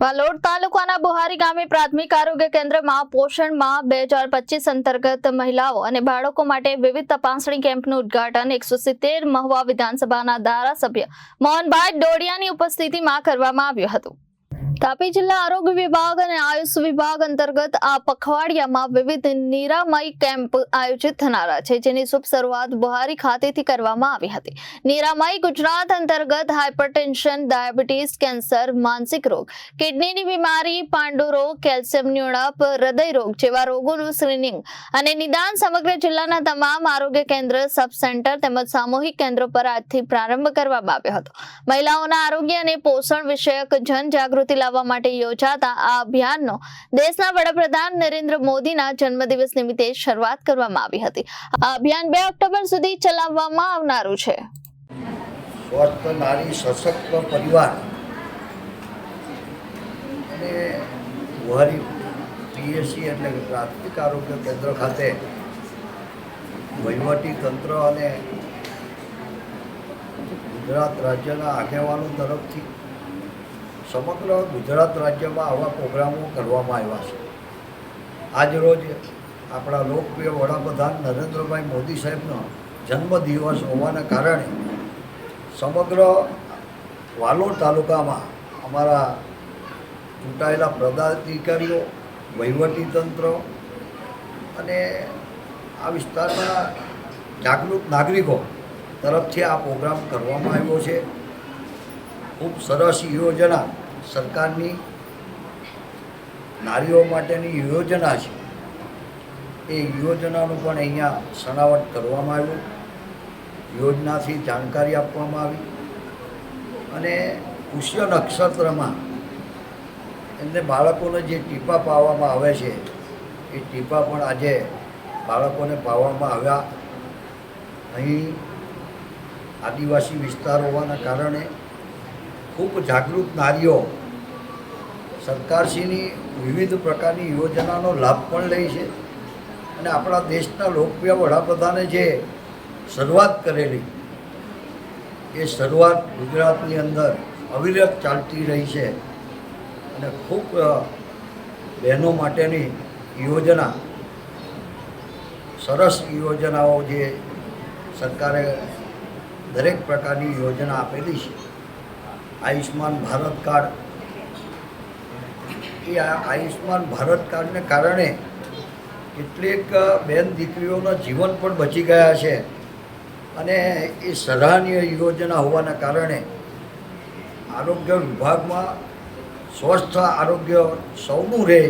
વાલોડ તાલુકાના બુહારી ગામે પ્રાથમિક આરોગ્ય કેન્દ્રમાં પોષણ માહ બે હજાર પચીસ અંતર્ગત મહિલાઓ અને બાળકો માટે વિવિધ તપાસણી કેમ્પનું ઉદઘાટન એકસો સિત્તેર મહુવા વિધાનસભાના ધારાસભ્ય મોહનભાઈ ડોડિયાની ઉપસ્થિતિમાં કરવામાં આવ્યું હતું. તાપી જિલ્લા આરોગ્ય વિભાગ અને આયુષ વિભાગ અંતર્ગત આ પખવાડિયામાં વિવિધ નિરામય કેમ્પ આયોજિત થનારા છે, જેની શુભ શરૂઆત બુહારી ખાતેથી કરવામાં આવી હતી. નિરામય ગુજરાત અંતર્ગત હાઇપરટેન્શન ડાયાબિટીસ, કેન્સર, માનસિક રોગ, કિડનીની બીમારી, પાંડુ રોગ, કેલ્શિયમની ઉણપ, હૃદય રોગ જેવા રોગોનું સ્ક્રીનિંગ અને નિદાન સમગ્ર જિલ્લાના તમામ આરોગ્ય કેન્દ્ર, સબ સેન્ટર તેમજ સામૂહિક કેન્દ્રો પર આજથી પ્રારંભ કરવામાં આવ્યો હતો. મહિલાઓના આરોગ્ય અને પોષણ વિષયક જનજાગૃતિ લાવવા માટે યોજાતા આ અભિયાનનો દેશના વડાપ્રધાન નરેન્દ્ર મોદીના જન્મદિવસ નિમિત્તે શરૂઆત કરવામાં આવી હતી. આ અભિયાન બે ઓક્ટોબર સુધી ચલાવવામાં આવનારું છે. સ્વસ્થ, નારી, સશક્ત પરિવાર અને ગુહારી પીએસસી એટલે પ્રાથમિક આરોગ્ય કેન્દ્ર ખાતે વહીવટી તંત્ર અને ગુજરાત રાજ્યના આગેવાનો તરફથી સમગ્ર ગુજરાત રાજ્યમાં આવા પ્રોગ્રામો કરવામાં આવ્યા છે. આજરોજ આપણા લોકપ્રિય વડાપ્રધાન નરેન્દ્રભાઈ મોદી સાહેબનો જન્મદિવસ હોવાના કારણે સમગ્ર વાલોડ તાલુકામાં અમારા ચૂંટાયેલા પદાધિકારીઓ વહીવટીતંત્ર અને આ વિસ્તારના જાગૃત નાગરિકો તરફથી આ પ્રોગ્રામ કરવામાં આવ્યો છે. ખૂબ સરસ યોજના સરકારની નારીઓ માટેની યોજના છે. એ યોજનાનું પણ અહીંયા સનાવટ કરવામાં આવ્યું યોજનાથી જાણકારી આપવામાં આવી. અને પુષ્ય નક્ષત્રમાં એમને બાળકોને જે ટીપા પાવામાં આવે છે, એ ટીપા પણ આજે બાળકોને પાવામાં આવ્યા. અહીં આદિવાસી વિસ્તાર હોવાના કારણે ખૂબ જાગૃત નારીઓ સરકારશ્રીની વિવિધ પ્રકારની યોજનાનો લાભ પણ લે છે. અને આપણા દેશના લોકપ્રિય વડાપ્રધાને જે શરૂઆત કરેલી, એ શરૂઆત ગુજરાતની અંદર અવિરત ચાલતી રહી છે. અને ખૂબ બહેનો માટેની યોજના, સરસ યોજનાઓ જે સરકારે દરેક પ્રકારની યોજના આપેલી છે. આયુષ્માન ભારત કાર્ડ એ આ આયુષ્માન ભારત કાર્ડને કારણે કેટલીક બેન દીકરીઓના જીવન પણ બચી ગયા છે. અને એ સરાહનીય યોજના હોવાના કારણે આરોગ્ય વિભાગમાં સ્વસ્થ આરોગ્ય સૌનું રહે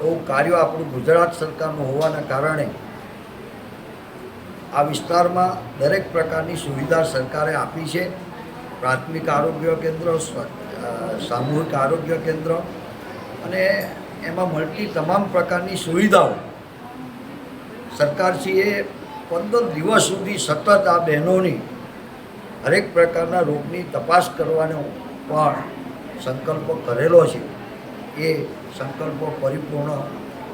એવું કાર્ય આપણું ગુજરાત સરકારનું હોવાના કારણે આ વિસ્તારમાં દરેક પ્રકારની સુવિધા સરકારે આપી છે. પ્રાથમિક આરોગ્ય કેન્દ્ર સામૂહિક આરોગ્ય કેન્દ્ર અને એમાં મળતી તમામ પ્રકારની સુવિધાઓ. સરકારશ્રીએ પંદર દિવસ સુધી સતત આ બહેનોની હરેક પ્રકારના રોગની તપાસ કરવાનો પણ સંકલ્પ કરેલો છે. એ સંકલ્પો પરિપૂર્ણ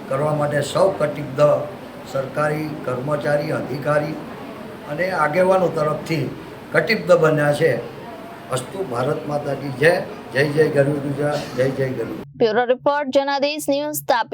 કરવા માટે સૌ કટિબદ્ધ સરકારી કર્મચારી, અધિકારી અને આગેવાનો તરફથી કટિબદ્ધ બન્યા છે. અસ્તુ ભારત માતાજી, જય જય જય Gujarat Jay Jay Garvi bureau report Janadesh news Tapi.